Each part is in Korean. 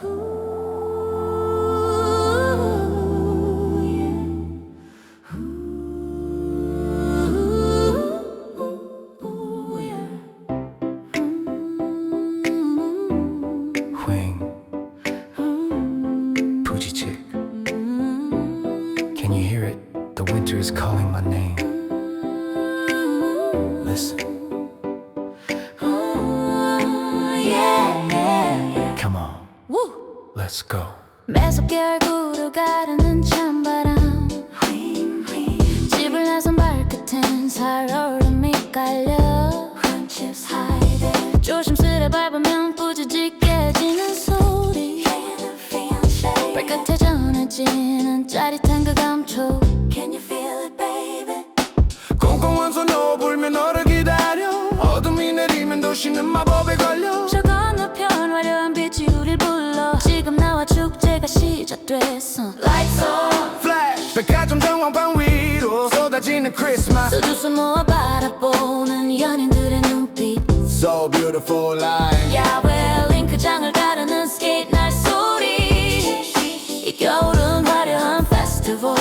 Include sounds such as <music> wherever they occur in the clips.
Can you hear it? The winter is calling my name. Listen Let's go. 매섭게 얼굴을 가르는 찬바람. 집을 나선 발끝엔 살얼음이 깔려. 조심스레 밟으면 부지직 깨지는 소리. 발끝에 전해지는 짜릿한 그 감촉 정황방 위로 쏟아지는 크리스마스 수두수 모아 바라보는 연인들의 눈빛 So beautiful life 야외 링크장을 가르는 스케이트 날 소리 이 겨울은 화려한 페스티벌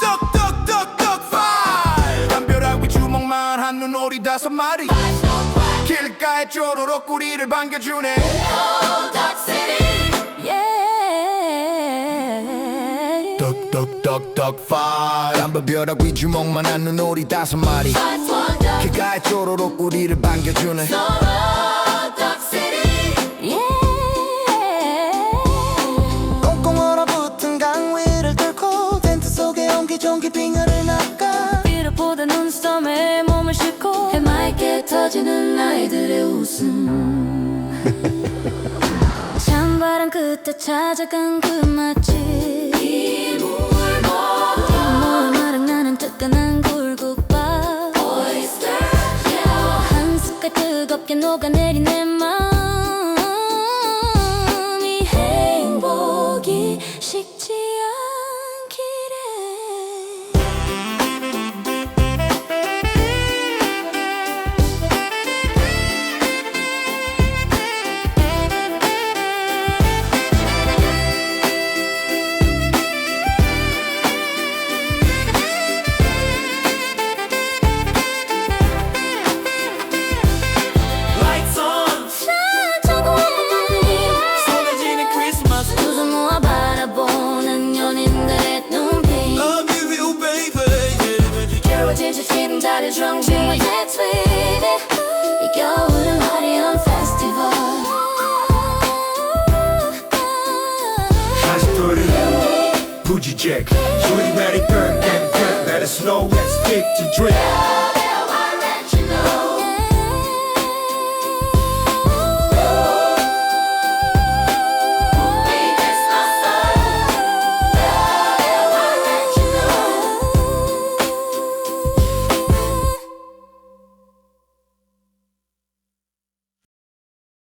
떡떡떡떡 파이 담벼락 위 주먹만 한 눈 오리 다섯 마리 길가에 쪼로록 꼬리를 반겨주네 yeah. 떡떡떡떡 파이 담벼락 위 주먹만 한 눈오리 다섯 마리. 길가에 쪼로록 꼬리를 반겨주네. Dark city. Yeah. 꽁꽁 얼어붙은 강 위를 뚫고 텐트 속에 옹기종기 빙하를 낚아. 비로보다 눈썹에 몸을 싣고 해맑게 터지는 아이들의 웃음. <laughs> 찬바람 끝에 찾아간 그 맛집 뜨겁게 녹아내린 내 마음이 행복이 식지 지금 자리 정중한 That's with it 이 겨울은 화려한 페스티벌 다시 돌려 부지직 Sweet Mary Bird and Bird Let it snow Let's stick to drink